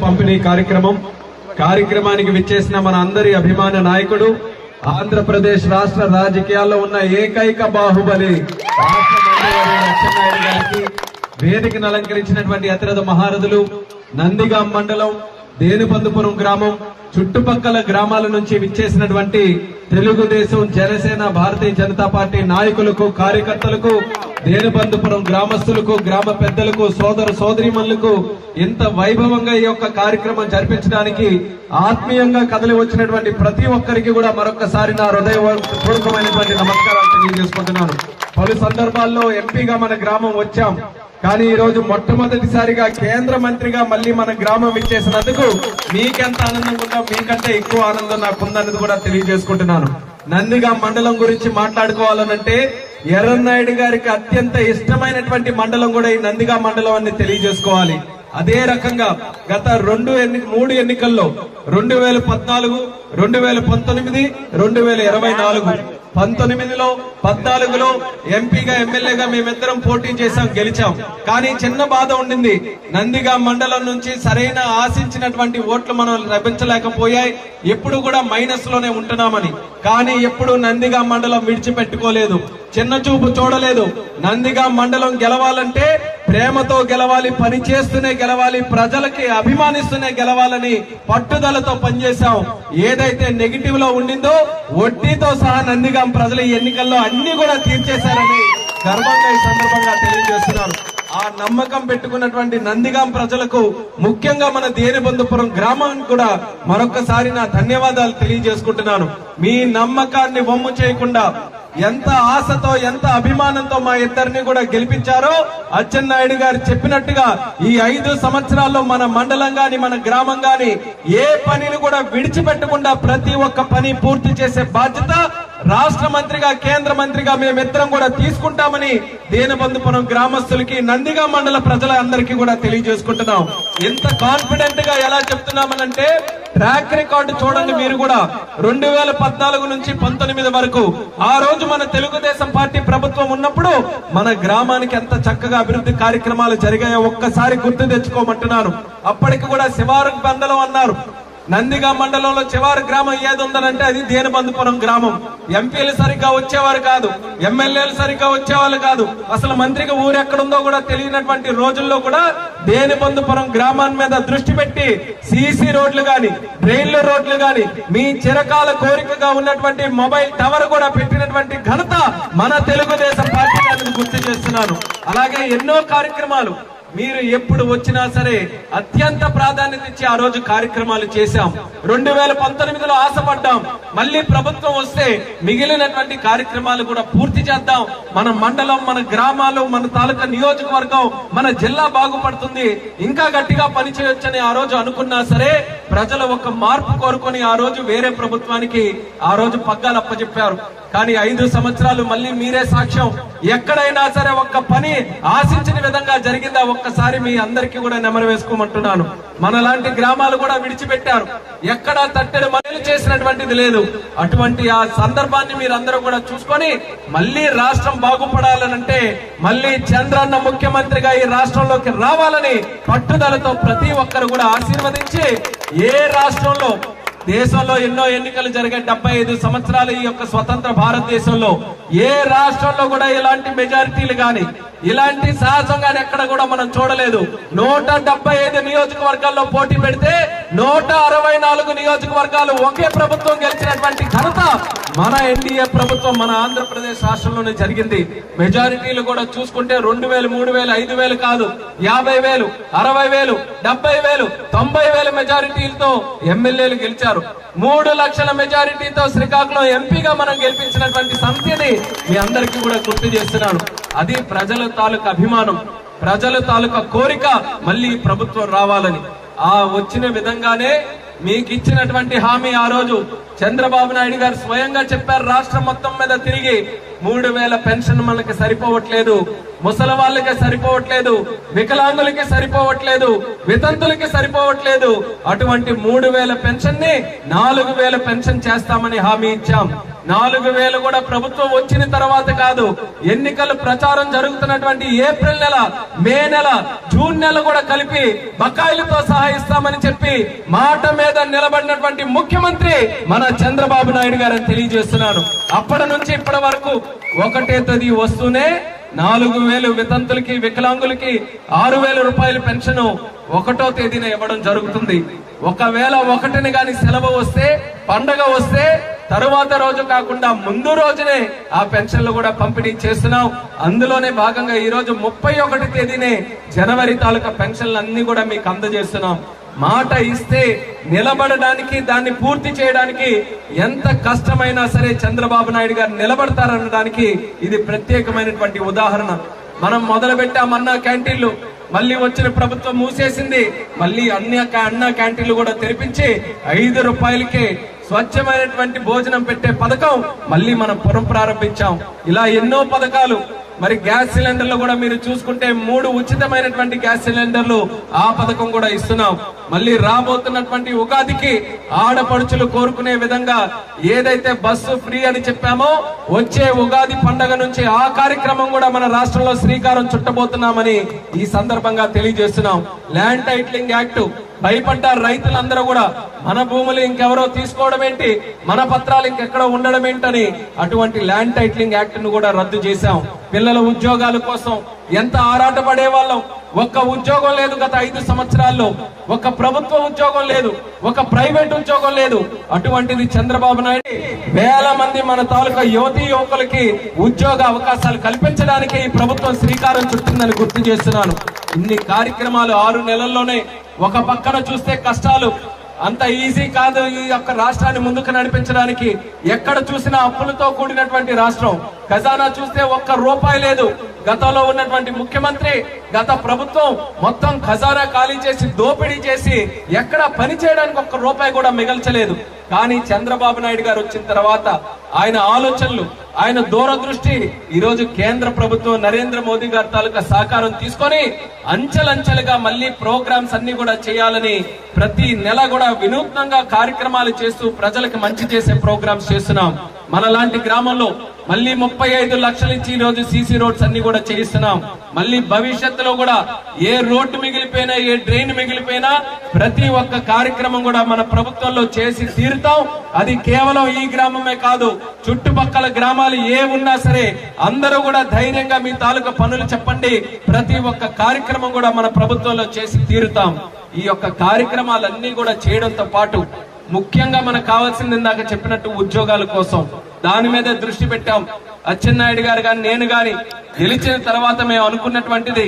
పంపిణీ కార్యక్రమం. కార్యక్రమానికి విచ్చేసిన మన అందరి అభిమాన నాయకుడు ఆంధ్రప్రదేశ్ రాష్ట్ర రాజకీయాల్లో ఉన్న ఏకైక బాహుబలి రాష్ట్ర గారికి వేదికను అలంకరించినటువంటి అతిరథ మహారథులు నందిగాం మండలం దేనుబందుపురం గ్రామం చుట్టుపక్కల గ్రామాల నుంచి విచ్చేసినటువంటి తెలుగుదేశం జనసేన భారతీయ జనతా పార్టీ నాయకులకు కార్యకర్తలకు దేనబంధుపురం గ్రామస్తులకు గ్రామ పెద్దలకు సోదర సోదరిమణులకు ఇంత వైభవంగా ఈ యొక్క కార్యక్రమం జరిపించడానికి ఆత్మీయంగా కదలి వచ్చినటువంటి ప్రతి ఒక్కరికి కూడా మరొకసారి నా హృదయపూర్వకమైనటువంటి నమస్కారాలు తెలియజేసుకుంటున్నాను. పలు సందర్భాల్లో ఎంపీగా మన గ్రామం వచ్చాం. కానీ ఈ రోజు మొట్టమొదటిసారిగా కేంద్ర మంత్రిగా మళ్ళీ మన గ్రామం ఇచ్చేసినందుకు మీకెంత ఆనందం ఉందో మీకంటే ఎక్కువ ఆనందం నాకు ఉందన్నది కూడా తెలియజేసుకుంటున్నాను. నందిగా మండలం గురించి మాట్లాడుకోవాలనంటే ఎర్రన్నాయుడు గారికి అత్యంత ఇష్టమైనటువంటి మండలం కూడా ఈ నందిగా మండలం అని తెలియజేసుకోవాలి. అదే రకంగా గత రెండు ఎన్ని మూడు ఎన్నికల్లో రెండు వేల పద్నాలుగు రెండు వేల పంతొమ్మిది రెండు వేల ఇరవై నాలుగు పంతొమ్మిదిలో పద్నాలుగులో ఎంపీగా ఎమ్మెల్యేగా మేమిద్దరం పోటీ చేశాం గెలిచాం. కానీ చిన్న బాధ ఉండింది. నందిగా మండలం నుంచి సరైన ఆశించినటువంటి ఓట్లు మనం లభించలేకపోయాయి. ఎప్పుడు కూడా మైనస్లోనే ఉంటున్నామని. కానీ ఎప్పుడు నందిగా మండలం విడిచిపెట్టుకోలేదు. చిన్న చూపు చూడలేదు. నందిగా మండలం గెలవాలంటే ప్రేమతో గెలవాలి పని చేస్తూనే గెలవాలి ప్రజలకి అభిమానిస్తూనే గెలవాలని పట్టుదలతో పనిచేశాం. ఏదైతే నెగిటివ్లో ఉండిందో వడ్డీతో సహా నందిగాం ప్రజలు ఈ ఎన్నికల్లో అన్ని కూడా తీర్చేశారని గర్వంగా ఈ సందర్భంగా తెలియజేస్తున్నారు ఆ నమ్మకం పెట్టుకున్నటువంటి నందిగాం ప్రజలకు ముఖ్యంగా మన దేనిబంధుపురం గ్రామానికి కూడా మరొకసారి నా ధన్యవాదాలు తెలియజేసుకుంటున్నాను. మీ నమ్మకాన్ని వమ్ము చేయకుండా ఎంత ఆశతో ఎంత అభిమానంతో మా ఇద్దరిని కూడా గెలిపించారో అచ్చెన్నాయుడు గారు చెప్పినట్టుగా ఈ ఐదు సంవత్సరాల్లో మన మండలం గాని మన గ్రామం గాని ఏ పనిని కూడా విడిచిపెట్టకుండా ప్రతి ఒక్క పని పూర్తి చేసే బాధ్యత రాష్ట్ర మంత్రిగా కేంద్ర మంత్రిగా మేమిద్దరం కూడా తీసుకుంటామని దేనబంధుపురం గ్రామస్తులకి నందిగా మండల ప్రజల అందరికీ కూడా తెలియజేసుకుంటున్నాం. ఎంత కాన్ఫిడెంట్గా ఎలా చెప్తున్నామనంటే ట్రాక్ రికార్డు చూడండి మీరు కూడా. రెండు వేల పద్నాలుగు నుంచి పంతొమ్మిది వరకు. ఆ రోజు మన తెలుగుదేశం పార్టీ ప్రభుత్వం ఉన్నప్పుడు మన గ్రామానికి ఎంత చక్కగా అభివృద్ధి కార్యక్రమాలు జరిగాయో ఒక్కసారి గుర్తు తెచ్చుకోమంటున్నాను. అప్పటికి కూడా శివారు బందలం అన్నారు. నందిగా మండలంలో చివరి గ్రామం ఏది ఉందనంటే అది దేనిబంధుపురం గ్రామం. ఎంపీలు సరిగ్గా వచ్చేవారు కాదు. ఎమ్మెల్యేలు సరిగ్గా వచ్చేవాళ్ళు కాదు. అసలు మంత్రిగా ఊరెక్కడుందో కూడా తెలియనటువంటి రోజుల్లో కూడా దేనిబంధుపురం గ్రామాన్ని మీద దృష్టి పెట్టి సీసీ రోడ్లు గాని రైళ్ళ రోడ్లు గాని మీ చిరకాల కోరికగా ఉన్నటువంటి మొబైల్ టవర్ కూడా పెట్టినటువంటి ఘనత మన తెలుగుదేశం పార్టీ గుర్తు చేస్తున్నాను. అలాగే ఎన్నో కార్యక్రమాలు మీరు ఎప్పుడు వచ్చినా సరే అత్యంత ప్రాధాన్యత ఇచ్చి ఆ రోజు కార్యక్రమాలు చేశాం. రెండు వేల పంతొమ్మిదిలో ఆశపడ్డాం. మళ్ళీ ప్రభుత్వం వస్తే మిగిలినటువంటి కార్యక్రమాలు కూడా పూర్తి చేద్దాం. మన మండలం మన గ్రామాలు మన తాలూకా నియోజకవర్గం మన జిల్లా బాగుపడుతుంది. ఇంకా గట్టిగా పనిచేయొచ్చని ఆ రోజు అనుకున్నా సరే ప్రజలు ఒక మార్పు కోరుకొని ఆ రోజు వేరే ప్రభుత్వానికి ఆ రోజు పగ్గాలు అప్పచెప్పారు కానీ ఐదు సంవత్సరాలు మళ్ళీ మీరే సాక్ష్యం. ఎక్కడైనా సరే ఒక్క పని ఆశించిన విధంగా జరిగిందా? ఒక్కసారి మీ అందరికీ కూడా నెమరు వేసుకోమంటున్నాను. మనలాంటి గ్రామాలు కూడా విడిచిపెట్టారు. ఎక్కడా తట్టెడు మనలు చేసినటువంటిది లేదు. అటువంటి ఆ సందర్భాన్ని మీరందరూ కూడా చూసుకొని మళ్ళీ రాష్ట్రం బాగుపడాలనంటే మళ్ళీ చంద్రన్న ముఖ్యమంత్రిగా ఈ రాష్ట్రంలోకి రావాలని పట్టుదలతో ప్రతి ఒక్కరు కూడా ఆశీర్వదించి ఏ రాష్ట్రంలో దేశంలో ఎన్నో ఎన్నికలు జరిగే డెబ్బై ఐదు సంవత్సరాలు ఈ యొక్క స్వతంత్ర భారతదేశంలో. ఏ రాష్ట్రంలో కూడా ఇలాంటి మెజారిటీలు కానీ ఇలాంటి సాహసం గాని ఎక్కడ కూడా మనం చూడలేదు. నూట డెబ్బై ఐదు నియోజకవర్గాల్లో పోటీ పెడితే నూట అరవై నాలుగు నియోజకవర్గాలు ఒకే ప్రభుత్వం గెలిచినటువంటి ఘనత మన ఎన్డీఏ ప్రభుత్వం మన ఆంధ్రప్రదేశ్ రాష్ట్రంలోనే జరిగింది. మెజారిటీలు కూడా చూసుకుంటే రెండు వేలు మూడు వేలు ఐదు వేలు కాదు. యాభై వేలు అరవై వేలు డెబ్బై వేలు తొంభై వేల మెజారిటీలతో ఎమ్మెల్యేలు గెలిచారు. మూడు లక్షల మెజారిటీతో శ్రీకాకుళం ఎంపీగా మనం గెలిపించినటువంటి సంఖ్యని మీ అందరికీ కూడా గుర్తు చేస్తున్నాను. అది ప్రజల తాలూకా అభిమానం ప్రజల తాలూకా కోరిక మళ్ళీ ప్రభుత్వం రావాలని. ఆ వచ్చిన విధంగానే మీకు ఇచ్చినటువంటి హామీ ఆ రోజు చంద్రబాబు నాయుడు గారు స్వయంగా చెప్పారు రాష్ట్రం మొత్తం మీద తిరిగి మూడు వేల పెన్షన్ మనకి సరిపోవట్లేదు ముసలి వాళ్ళకి సరిపోవట్లేదు వికలాంగులకి సరిపోవట్లేదు వితంతులకి సరిపోవట్లేదు. అటువంటి మూడు వేల పెన్షన్ని నాలుగు వేల పెన్షన్ చేస్తామని హామీ ఇచ్చాం. నాలుగు వేలు కూడా ప్రభుత్వం వచ్చిన తర్వాత కాదు ఎన్నికలు ప్రచారం జరుగుతున్నటువంటి ఏప్రిల్ నెల మే నెల జూన్ నెల కూడా కలిపి బకాయిలతో సహా ఇస్తామని చెప్పి మాట మీద నిలబడినటువంటి ముఖ్యమంత్రి మన చంద్రబాబు నాయుడు గారు తెలియజేస్తున్నాను. అప్పటి నుంచి ఇప్పటి వరకు ఒకటే తది వస్తూనే నాలుగు వేలు వితంతులకి వికలాంగులకి ఆరు వేల రూపాయల పెన్షన్ ఒకటో తేదీన ఇవ్వడం జరుగుతుంది. ఒకవేళ ఒకటిని గాని సెలవు వస్తే పండగ వస్తే తరువాత రోజు కాకుండా ముందు రోజునే ఆ పెన్షన్లు కూడా పంపిణీ చేస్తున్నాం. అందులోనే భాగంగా ఈ రోజు ముప్పై ఒకటి తేదీనే జనవరి తాలూకా పెన్షన్లు అన్ని కూడా మీకు అందజేస్తున్నాం. మాట ఇస్తే నిలబడడానికి దాన్ని పూర్తి చేయడానికి ఎంత కష్టమైనా సరే చంద్రబాబు నాయుడు గారు నిలబడతారనడానికి ఇది ప్రత్యేకమైనటువంటి ఉదాహరణ. మనం మొదలు పెట్టామన్న క్యాంటీన్లు మళ్ళీ వచ్చిన ప్రభుత్వం మూసేసింది మళ్ళీ అన్ని అన్న క్యాంటీన్లు కూడా తెరిపించి ఐదు రూపాయలకే స్వచ్ఛమైనటువంటి భోజనం పెట్టే పథకం మళ్ళీ మనం పురం ప్రారంభించాం. ఇలా ఎన్నో పథకాలు. మరి గ్యాస్ సిలిండర్లు కూడా మీరు చూసుకుంటే మూడు ఉచితమైనటువంటి గ్యాస్ సిలిండర్లు ఆ పథకం కూడా ఇస్తున్నాం. మళ్ళీ రాబోతున్నటువంటి ఉగాదికి ఆడపడుచులు కోరుకునే విధంగా ఏదైతే బస్సు ఫ్రీ అని చెప్పామో వచ్చే ఉగాది పండగ నుంచి ఆ కార్యక్రమం కూడా మన రాష్ట్రంలో శ్రీకారం చుట్టబోతున్నామని ఈ సందర్భంగా తెలియజేస్తున్నాం. ల్యాండ్ టైట్లింగ్ యాక్ట్ భయపడ్డ రైతులందరూ కూడా మన భూములు ఇంకెవరో తీసుకోవడం ఏంటి? మన పత్రాలు ఇంకెక్కడో ఉండడం ఏంటని అటువంటి ల్యాండ్ టైటిలింగ్ యాక్ట్ను కూడా రద్దు చేశాం. పిల్లల ఉద్యోగాల కోసం ఎంత ఆరాట పడే వాళ్ళం? ఒక్క ఉద్యోగం లేదు గత ఐదు సంవత్సరాల్లో. ఒక ప్రభుత్వ ఉద్యోగం లేదు. ఒక ప్రైవేట్ ఉద్యోగం లేదు. అటువంటిది చంద్రబాబు నాయుడు వేల మంది మన తాలూకా యువతీ యువకులకి ఉద్యోగ అవకాశాలు కల్పించడానికి ఈ ప్రభుత్వం శ్రీకారం చుట్టిందని గుర్తు చేస్తున్నాను. ఇన్ని కార్యక్రమాలు ఆరు నెలల్లోనే ఒక పక్కన చూస్తే కష్టాలు. అంత ఈజీ కాదు ఈ యొక్క రాష్ట్రాన్ని ముందుకు నడిపించడానికి. ఎక్కడ చూసినా అప్పులతో కూడినటువంటి రాష్ట్రం. ఖజానా చూస్తే ఒక్క రూపాయి లేదు. గతంలో ఉన్నటువంటి ముఖ్యమంత్రి గత ప్రభుత్వం మొత్తం ఖజానా ఖాళీ చేసి దోపిడీ చేసి ఎక్కడ పని చేయడానికి ఒక్క రూపాయి కూడా మిగల్చలేదు. కానీ చంద్రబాబు నాయుడు గారు వచ్చిన తర్వాత ఆయన ఆలోచనలు ఆయన దూరదృష్టి ఈ రోజు కేంద్ర ప్రభుత్వం నరేంద్ర మోదీ గారి తాలూకా సహకారం తీసుకొని అంచెలంచెలుగా మళ్ళీ ప్రోగ్రామ్స్ అన్ని కూడా చేయాలని ప్రతి నెల కూడా వినూత్నంగా కార్యక్రమాలు చేస్తూ ప్రజలకు మంచి చేసే ప్రోగ్రామ్స్ చేస్తున్నాం. మన లాంటి గ్రామంలో మళ్ళీ ముప్పై ఐదు లక్షలు ఇచ్చి ఈ రోజు సీసీ రోడ్స్ అన్ని కూడా చేయిస్తున్నాం. మళ్ళీ భవిష్యత్తులో కూడా ఏ రోడ్డు మిగిలిపోయినా ఏ డ్రైన్ మిగిలిపోయినా ప్రతి ఒక్క కార్యక్రమం కూడా మన ప్రభుత్వంలో చేసి తీరుతాం. అది కేవలం ఈ గ్రామమే కాదు చుట్టుపక్కల గ్రామాలు ఏ ఉన్నా సరే అందరూ కూడా ధైర్యంగా మీ తాలూకా పనులు చెప్పండి. ప్రతి ఒక్క కార్యక్రమం కూడా మన ప్రభుత్వంలో చేసి తీరుతాం. ఈ యొక్క కార్యక్రమాలన్నీ కూడా చేయడంతో పాటు ముఖ్యంగా మనకు కావాల్సింది ఇందాక చెప్పినట్టు ఉద్యోగాల కోసం. దాని మీద దృష్టి పెట్టాం. అచ్చెన్నాయుడు గారు కానీ నేను గాని గెలిచిన తర్వాత మేము అనుకున్నటువంటిది.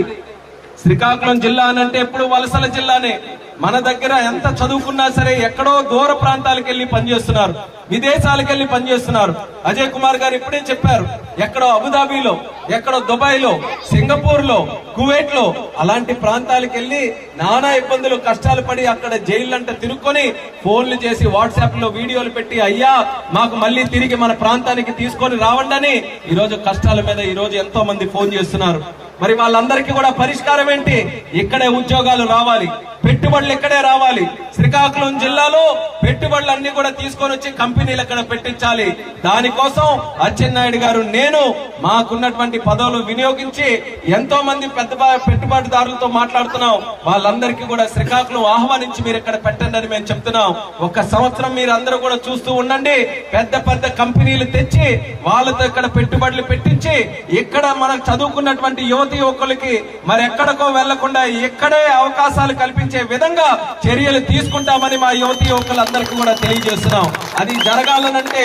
శ్రీకాకుళం జిల్లా అనంటే ఎప్పుడు వలసల జిల్లానే. మన దగ్గర ఎంత చదువుకున్నా సరే ఎక్కడో దూర ప్రాంతాలకు వెళ్ళి పనిచేస్తున్నారు విదేశాలకు వెళ్ళి పనిచేస్తున్నారు. అజయ్ కుమార్ గారు ఇప్పుడే చెప్పారు ఎక్కడో అబుదాబీలో ఎక్కడో దుబాయ్లో సింగపూర్లో కువైట్లో అలాంటి ప్రాంతాలకు వెళ్ళి నానా ఇబ్బందులు కష్టాలు పడి అక్కడ జైళ్ళంట తిరుక్కొని ఫోన్లు చేసి వాట్సాప్లో వీడియోలు పెట్టి అయ్యా మాకు మళ్ళీ తిరిగి మన ప్రాంతానికి తీసుకొని రావండి ఈ రోజు కష్టాల మీద ఈ రోజు ఎంతో మంది ఫోన్ చేస్తున్నారు. మరి వాళ్ళందరికీ కూడా పరిష్కారం ఏంటి? ఇక్కడే ఉద్యోగాలు రావాలి. పెట్టుబడులు ఇక్కడే రావాలి. శ్రీకాకుళం జిల్లాలో పెట్టుబడులు అన్ని కూడా తీసుకొని వచ్చి కంపెనీలు అక్కడ పెట్టించాలి? దానికోసం అచ్చెన్నాయుడు గారు నేను మాకున్నటువంటి పదవులు వినియోగించి ఎంతో మంది పెద్ద పెట్టుబడిదారులతో మాట్లాడుతున్నాం. వాళ్ళందరికీ కూడా శ్రీకాకుళం ఆహ్వానించి మీరు ఇక్కడ పెట్టండి అని మేము చెప్తున్నాం. ఒక సంవత్సరం మీరు అందరూ కూడా చూస్తూ ఉండండి. పెద్ద పెద్ద కంపెనీలు తెచ్చి వాళ్ళతో ఇక్కడ పెట్టుబడులు పెట్టించి ఇక్కడ మనకు చదువుకున్నటువంటి యువతి యువకులకి మరి ఎక్కడికో వెళ్ళకుండా ఇక్కడే అవకాశాలు కల్పించే విధంగా చర్యలు తీసుకుంటామని మా యువతి యువకులందరికీ కూడా తెలియజేస్తున్నాం. అది జరగాలనంటే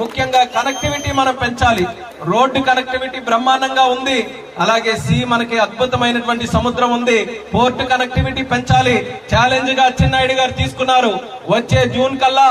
ముఖ్యంగా కనెక్టివిటీ మనం పెంచాలి. రోడ్డు కనెక్టివిటీ బ్రహ్మాండంగా ఉంది. అలాగే సి మనకి అద్భుతమైనటువంటి సముద్రం ఉంది. పోర్ట్ కనెక్టివిటీ పెంచాలి. ఛాలెంజ్గా అచ్చెన్నాయుడు గారు తీసుకున్నారు. వచ్చే జూన్ కల్లా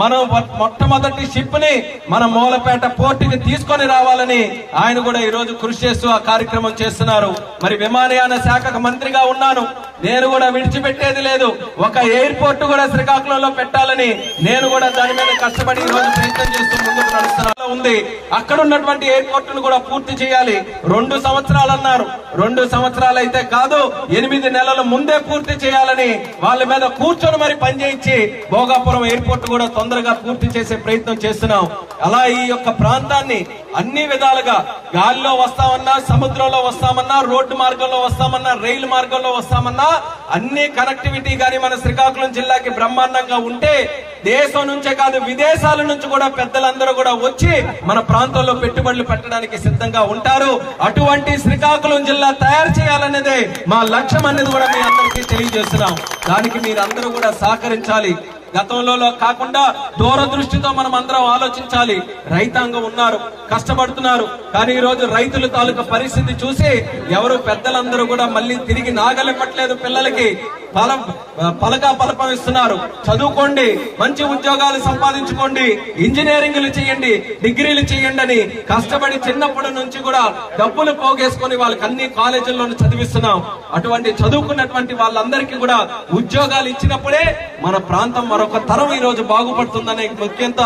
మనం మొట్టమొదటి షిప్ని మన మూలపేట పోర్ట్కి తీసుకొని రావాలని ఆయన కూడా ఈ రోజు కృషి చేస్తూ ఆ కార్యక్రమం చేస్తున్నారు. మరి విమానయాన శాఖకు మంత్రిగా ఉన్నాను. నేను కూడా విడిచిపెట్టేది లేదు. ఒక ఎయిర్పోర్ట్ కూడా శ్రీకాకుళంలో పెట్టాలని నేను కూడా దాని మీద కష్టపడి ఈ రోజు ప్రయత్నం చేస్తున్నాను. ముందుకు నడుస్తున్నా ఉంది. అక్కడ ఉన్నటువంటి ఎయిర్పోర్ట్ను కూడా పూర్తి చేయాలి. రెండు సంవత్సరాలు అన్నారు. రెండు సంవత్సరాలు అయితే కాదు ఎనిమిది నెలల ముందే పూర్తి చేయాలని వాళ్ళ మీద కూర్చొని మరి పనిచేయించి భోగాపురం ఎయిర్పోర్ట్ కూడా తొందరగా పూర్తి చేసే ప్రయత్నం చేస్తున్నాం. అలా ఈ యొక్క ప్రాంతాన్ని అన్ని విధాలుగా గాలిలో వస్తామన్నా సముద్రంలో వస్తామన్నా రోడ్డు మార్గంలో వస్తామన్నా రైలు మార్గంలో వస్తామన్నా అన్ని కనెక్టివిటీ గాని మన శ్రీకాకుళం జిల్లాకి బ్రహ్మాండంగా ఉంటే దేశం నుంచే కాదు విదేశాల నుంచి కూడా పెద్దలందరూ కూడా వచ్చి మన ప్రాంతంలో పెట్టుబడులు పెట్టడానికి సిద్ధంగా ఉంటారు. అటువంటి శ్రీకాకుళం జిల్లా తయారు చేయాలనేదే మా లక్ష్యం అనేది కూడా మీ అందరికీ తెలియజేస్తున్నాం. దానికి మీరందరూ కూడా సహకరించాలి. గతంలో కాకుండా దూరదృష్టితో మనం అందరం ఆలోచించాలి. రైతాంగం ఉన్నారు కష్టపడుతున్నారు. కానీ ఈ రోజు రైతుల తాలూకా పరిస్థితి చూసి ఎవరు పెద్దలందరూ కూడా మళ్ళీ తిరిగి నాగలిపట్లేదు పిల్లలకి. పలం పలకా పలపం ఇస్తున్నారు. చదువుకోండి మంచి ఉద్యోగాలు సంపాదించుకోండి ఇంజనీరింగ్లు చేయండి డిగ్రీలు చేయండి అని కష్టపడి చిన్నప్పటి నుంచి కూడా డబ్బులు పోగేసుకొని వాళ్ళకి అన్ని కాలేజీల్లోనూ చదివిస్తున్నాం. అటువంటి చదువుకున్నటువంటి వాళ్ళందరికీ కూడా ఉద్యోగాలు ఇచ్చినప్పుడే మన ప్రాంతం మరొక తరం ఈ రోజు బాగుపడుతుందనే ముఖ్యంత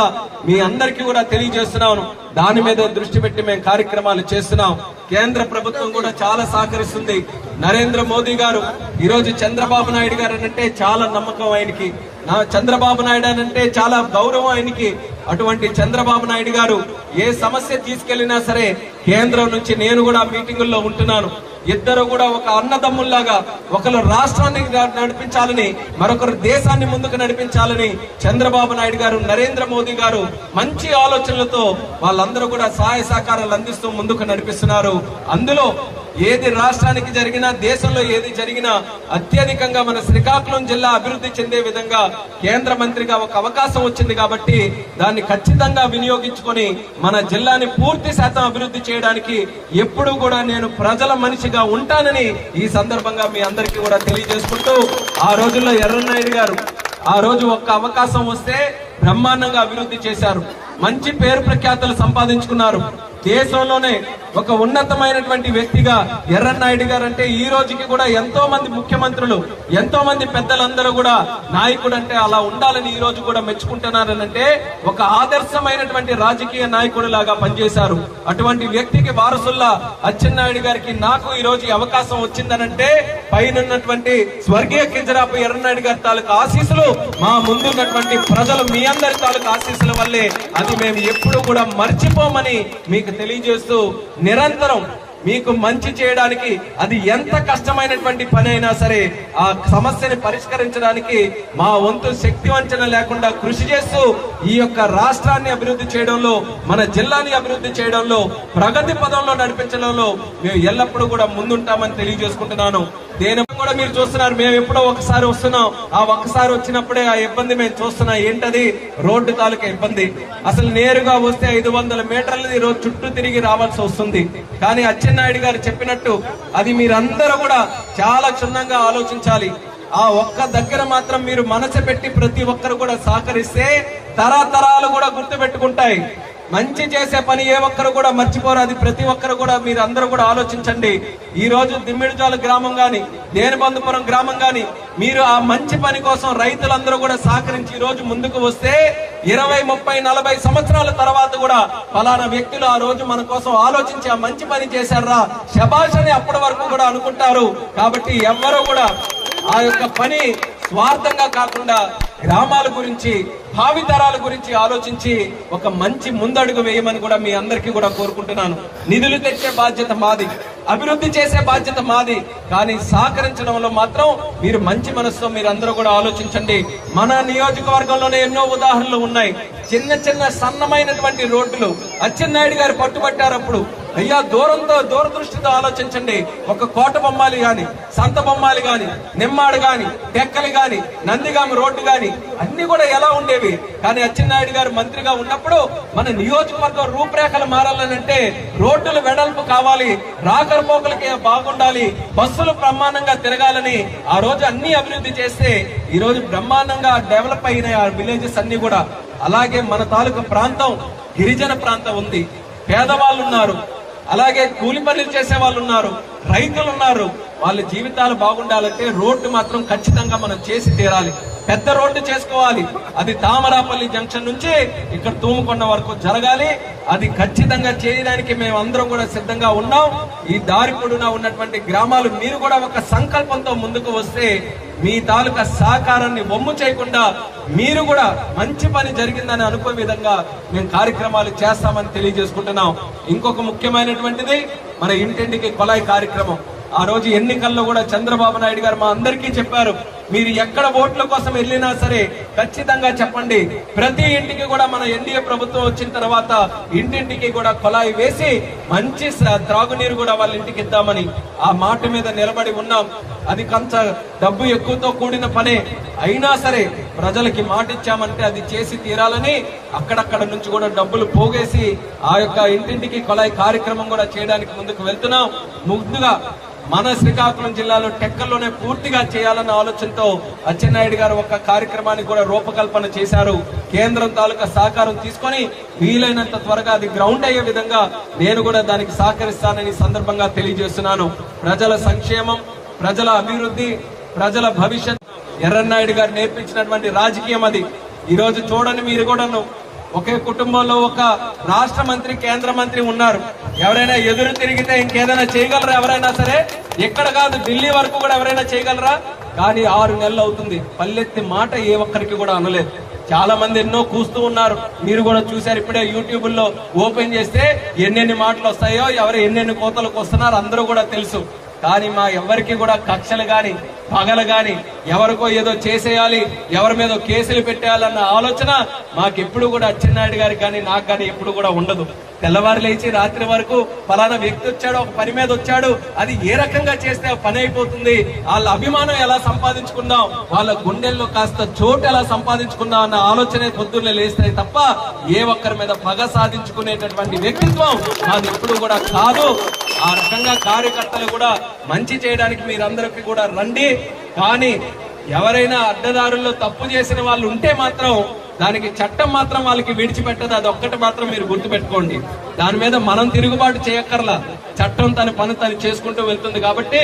మీ అందరికీ కూడా తెలియజేస్తున్నాను. దాని మీద దృష్టి పెట్టి మేము కార్యక్రమాలు చేస్తున్నాం. కేంద్ర ప్రభుత్వం కూడా చాలా సహకరిస్తుంది. నరేంద్ర మోదీ గారు ఈ రోజు చంద్రబాబు నాయుడు గారు అంటే చాలా నమ్మకం ఆయనకి. నా చంద్రబాబు నాయుడు అంటే చాలా గౌరవం ఆయనకి. అటువంటి చంద్రబాబు నాయుడు గారు ఏ సమస్య తీసుకెళ్ళినా సరే కేంద్రం నుంచి నేను కూడా మీటింగుల్లో ఉంటున్నాను. ఇద్దరు కూడా ఒక అన్నదమ్ముల్లాగా ఒకరు రాష్ట్రాన్ని నడిపించాలని మరొకరు దేశాన్ని ముందుకు నడిపించాలని చంద్రబాబు నాయుడు గారు నరేంద్ర మోదీ గారు మంచి ఆలోచనలతో వాళ్ళందరూ కూడా సహాయ సహకారాలు అందిస్తూ ముందుకు నడిపిస్తున్నారు. అందులో ఏది రాష్ట్రానికి జరిగినా దేశంలో ఏది జరిగినా అత్యధికంగా మన శ్రీకాకుళం జిల్లా అభివృద్ధి చెందే విధంగా కేంద్ర మంత్రిగా ఒక అవకాశం వచ్చింది కాబట్టి దాన్ని ఖచ్చితంగా వినియోగించుకొని మన జిల్లాని పూర్తి శాతం అభివృద్ధి చేయడానికి ఎప్పుడు కూడా నేను ప్రజల మనిషిగా ఉంటానని ఈ సందర్భంగా మీ అందరికీ కూడా తెలియజేసుకుంటూ ఆ రోజుల్లో ఎర్రన్నాయుడు గారు ఆ రోజు ఒక్క అవకాశం వస్తే బ్రహ్మాండంగా అభివృద్ధి చేశారు. మంచి పేరు ప్రఖ్యాతలు సంపాదించుకున్నారు. దేశంలోనే ఒక ఉన్నతమైనటువంటి వ్యక్తిగా ఎర్రన్నాయుడు గారు అంటే ఈ రోజుకి కూడా ఎంతో మంది ముఖ్యమంత్రులు ఎంతో మంది పెద్దలందరూ కూడా నాయకుడు అంటే అలా ఉండాలని ఈ రోజు కూడా మెచ్చుకుంటున్నారనంటే ఒక ఆదర్శమైనటువంటి రాజకీయ నాయకుడు లాగా పనిచేశారు. అటువంటి వ్యక్తికి వారసుల్లా అచ్చెన్నాయుడు గారికి నాకు ఈ రోజు అవకాశం వచ్చిందనంటే పైనటువంటి స్వర్గీయ కింజరాపు ఎర్రన్నాయుడు గారి తాలూకు ఆశీస్సులు మా ముందున్నటువంటి ప్రజలు మీ అందరి తాలూకు ఆశీస్సుల వల్లే అది మేము ఎప్పుడు కూడా మర్చిపోమని మీకు తెలియజేస్తూ నిరంతరం మీకు మంచి చేయడానికి అది ఎంత కష్టమైనటువంటి పని అయినా సరే ఆ సమస్యని పరిష్కరించడానికి మా వంతు శక్తి వంచన లేకుండా కృషి చేస్తూ ఈ యొక్క రాష్ట్రాన్ని అభివృద్ధి చేయడంలో మన జిల్లాని అభివృద్ధి చేయడంలో ప్రగతి పదంలో నడిపించడంలో మేము ఎల్లప్పుడూ కూడా ముందుంటామని తెలియజేసుకుంటున్నాను. దేని కూడా మీరు చూస్తున్నారు మేము ఎప్పుడో ఒకసారి వస్తున్నాం. ఆ ఒక్కసారి వచ్చినప్పుడే ఆ ఇబ్బంది మేము చూస్తున్నాం ఏంటది? రోడ్డు తాలూకా ఇబ్బంది. అసలు నేరుగా వస్తే ఐదు వందల మీటర్లది రోజు చుట్టూ తిరిగి రావాల్సి వస్తుంది. కానీ నాయుడు గారు చెప్పినట్టు అది మీరందరూ కూడా చాలా క్షుణ్ణంగా ఆలోచించాలి. ఆ ఒక్క దగ్గర మాత్రం మీరు మనసు పెట్టి ప్రతి ఒక్కరు కూడా సహకరిస్తే తరతరాలు కూడా గుర్తు పెట్టుకుంటాయి మంచి చేసే పని ఏ ఒక్కరు కూడా మర్చిపోరు. అది ప్రతి ఒక్కరు కూడా మీరు అందరూ కూడా ఆలోచించండి. ఈ రోజు దిమ్మిడిజాలు గ్రామం గాని దేనిబంధుపురం గ్రామం గాని మీరు ఆ మంచి పని కోసం రైతులందరూ కూడా సహకరించి ఈ రోజు ముందుకు వస్తే ఇరవై ముప్పై నలభై సంవత్సరాల తర్వాత కూడా ఫలానా వ్యక్తులు ఆ రోజు మన కోసం ఆలోచించి ఆ మంచి పని చేశారా? శబాష్ అని అప్పటి వరకు కూడా అనుకుంటారు. కాబట్టి ఎవ్వరూ కూడా ఆ యొక్క పని స్వార్థంగా కాకుండా గ్రామాల గురించి భావితరాల గురించి ఆలోచించి ఒక మంచి ముందడుగు వేయమని కూడా మీ అందరికీ కూడా కోరుకుంటున్నాను. నిధులు తెచ్చే బాధ్యత మాది అభివృద్ధి చేసే బాధ్యత మాది కానీ సహకరించడంలో మాత్రం మీరు మంచి మనసుతో మీరు అందరూ కూడా ఆలోచించండి. మన నియోజకవర్గంలోనే ఎన్నో ఉదాహరణలు ఉన్నాయి. చిన్న చిన్న సన్నమైనటువంటి రోడ్లు అచ్చెన్నాయుడు గారు పట్టుబట్టారు అప్పుడు అయ్యా దూరంతో దూరదృష్టితో ఆలోచించండి. ఒక కోట బొమ్మాలి గాని సంత బొమ్మాలి గాని నిమ్మాడు గాని టెక్కలు గాని నందిగామ రోడ్డు గాని అన్ని కూడా ఎలా ఉండేవి? కానీ అచ్చెన్నాయుడు గారు మంత్రిగా ఉన్నప్పుడు మన నియోజకవర్గం రూపురేఖలు మారాలనంటే రోడ్డులు వెడల్పు కావాలి రాకరపోకలకి బాగుండాలి బస్సులు బ్రహ్మాండంగా తిరగాలని ఆ రోజు అన్ని అభివృద్ధి చేస్తే ఈ రోజు బ్రహ్మాండంగా డెవలప్ అయిన ఆ విలేజెస్ అన్ని కూడా. అలాగే మన తాలూకా ప్రాంతం గిరిజన ప్రాంతం ఉంది. పేదవాళ్ళు ఉన్నారు. అలాగే కూలి పనులు చేసే వాళ్ళు ఉన్నారు రైతులు ఉన్నారు. వాళ్ళ జీవితాలు బాగుండాలంటే రోడ్డు మాత్రం ఖచ్చితంగా మనం చేసి తీరాలి. పెద్ద రోడ్డు చేసుకోవాలి. అది తామరాపల్లి జంక్షన్ నుంచి ఇక్కడ తూముకొండ వరకు జరగాలి. అది ఖచ్చితంగా చేయడానికి మేము అందరం కూడా సిద్ధంగా ఉన్నాం. ఈ దారి పొడున ఉన్నటువంటి గ్రామాలు మీరు కూడా ఒక సంకల్పంతో ముందుకు వస్తే మీ తాలూకా సహకారాన్ని వమ్ము చేయకుండా మీరు కూడా మంచి పని జరిగిందని అనుకో విధంగా మేము కార్యక్రమాలు చేస్తామని తెలియజేసుకుంటున్నాం. ఇంకొక ముఖ్యమైనటువంటిది మన ఇంటింటికి కొలాయి కార్యక్రమం. ఆ రోజు ఎన్నికల్లో కూడా చంద్రబాబు నాయుడు గారు మా అందరికీ చెప్పారు. మీరు ఎక్కడ ఓట్ల కోసం వెళ్ళినా సరే ఖచ్చితంగా చెప్పండి. ప్రతి ఇంటికి కూడా మన ఎన్డీఏ ప్రభుత్వం వచ్చిన తర్వాత ఇంటింటికి కూడా కొలాయి వేసి మంచి త్రాగునీరు కూడా వాళ్ళ ఇంటికి ఇద్దామని ఆ మాట మీద నిలబడి ఉన్నాం. అది కొంత డబ్బు ఎక్కువతో కూడిన పనే. అయినా సరే ప్రజలకి మాట ఇచ్చామంటే అది చేసి తీరాలని అక్కడక్కడ నుంచి కూడా డబ్బులు పోగేసి ఆ యొక్క ఇంటింటికి కొలాయి కార్యక్రమం కూడా చేయడానికి ముందుకు వెళ్తున్నాం. ముందుగా మన శ్రీకాకుళం జిల్లాలో టెక్కల్లోనే పూర్తిగా చేయాలన్న ఆలోచనతో అచ్చెన్నాయుడు గారు ఒక కార్యక్రమానికి కూడా రూపకల్పన చేశారు. కేంద్రం తాలూకా సహకారం తీసుకొని వీలైనంత త్వరగా అది గ్రౌండ్ అయ్యే విధంగా నేను కూడా దానికి సహకరిస్తానని సందర్భంగా తెలియజేస్తున్నాను. ప్రజల సంక్షేమం ప్రజల అభివృద్ధి ప్రజల భవిష్యత్ ఎర్రన్నాయుడు గారు నేర్పించినటువంటి రాజకీయం అది. ఈ రోజు చూడండి మీరు కూడాను. ఒకే కుటుంబంలో ఒక రాష్ట్ర మంత్రి కేంద్ర మంత్రి ఉన్నారు. ఎవరైనా ఎదురు తిరిగితే ఇంకేదైనా చేయగలరా ఎవరైనా సరే? ఎక్కడ కాదు ఢిల్లీ వరకు కూడా ఎవరైనా చేయగలరా? కానీ ఆరు నెలలు అవుతుంది. పల్లెత్తి మాట ఏ ఒక్కరికి కూడా అనలేదు. చాలా మంది ఎన్నో కూస్తూ ఉన్నారు. మీరు కూడా చూశారు ఇప్పుడే యూట్యూబ్లో ఓపెన్ చేస్తే ఎన్నెన్ని మాటలు వస్తాయో ఎవరు ఎన్నెన్ని కోతలకు వస్తున్నారు అందరూ కూడా తెలుసు. కానీ మా ఎవరికి కూడా కక్షలు గాని పగలు గాని ఎవరికో ఏదో చేసేయాలి ఎవరి మీద కేసులు పెట్టేయాలన్న ఆలోచన మాకెప్పుడు కూడా అచ్చెన్నాయుడు గారికి కానీ నాకు కానీ ఎప్పుడు కూడా ఉండదు. తెల్లవారు లేచి రాత్రి వరకు ఫలానా వ్యక్తి వచ్చాడు ఒక పని మీద వచ్చాడు. అది ఏ రకంగా చేస్తే ఆ పని అయిపోతుంది? వాళ్ళ అభిమానం ఎలా సంపాదించుకుందాం? వాళ్ళ గుండెల్లో కాస్త చోటు ఎలా సంపాదించుకుందాం అన్న ఆలోచన పొద్దున్నే లేస్తాయి తప్ప ఏ ఒక్కరి మీద పగ సాధించుకునేటటువంటి వ్యక్తిత్వం మాది ఎప్పుడు కూడా కాదు. ఆ రకంగా కార్యకర్తలు కూడా మంచి చేయడానికి మీరందరికీ కూడా రండి. కానీ ఎవరైనా అడ్డదారుల్లో తప్పు చేసిన వాళ్ళు ఉంటే మాత్రం దానికి చట్టం మాత్రం వాళ్ళకి విడిచిపెట్టదు అది ఒక్కటి మాత్రం మీరు గుర్తుపెట్టుకోండి. దాని మీద మనం తిరుగుబాటు చేయక్కర్లా. చట్టం తన పని తను చేసుకుంటూ వెళ్తుంది కాబట్టి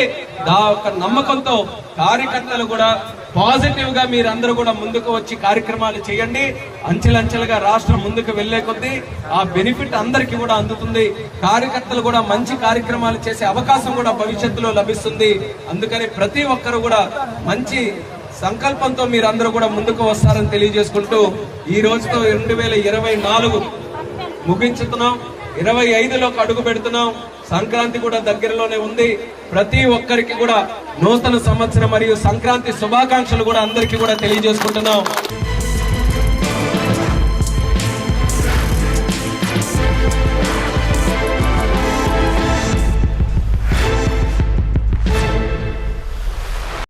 దా ఒక నమ్మకంతో కార్యకర్తలు కూడా పాజిటివ్గా మీరందరూ కూడా ముందుకు వచ్చి కార్యక్రమాలు చేయండి. అంచెలంచెలుగా రాష్ట్రం ముందుకు వెళ్ళే కొద్దీ ఆ బెనిఫిట్ అందరికీ కూడా అందుతుంది. కార్యకర్తలు కూడా మంచి కార్యక్రమాలు చేసే అవకాశం కూడా భవిష్యత్తులో లభిస్తుంది. అందుకని ప్రతి ఒక్కరు కూడా మంచి సంకల్పంతో మీరందరూ కూడా ముందుకు వస్తారని తెలియజేసుకుంటూ ఈ రోజుతో రెండు వేల ఇరవై నాలుగు ముగించుతున్నాం. ఇరవై ఐదులోకి అడుగు పెడుతున్నాం. సంక్రాంతి కూడా దగ్గరలోనే ఉంది. ప్రతి ఒక్కరికి కూడా నూతన సంవత్సరం మరియు సంక్రాంతి శుభాకాంక్షలు కూడా అందరికీ కూడా తెలియజేసుకుంటున్నాం.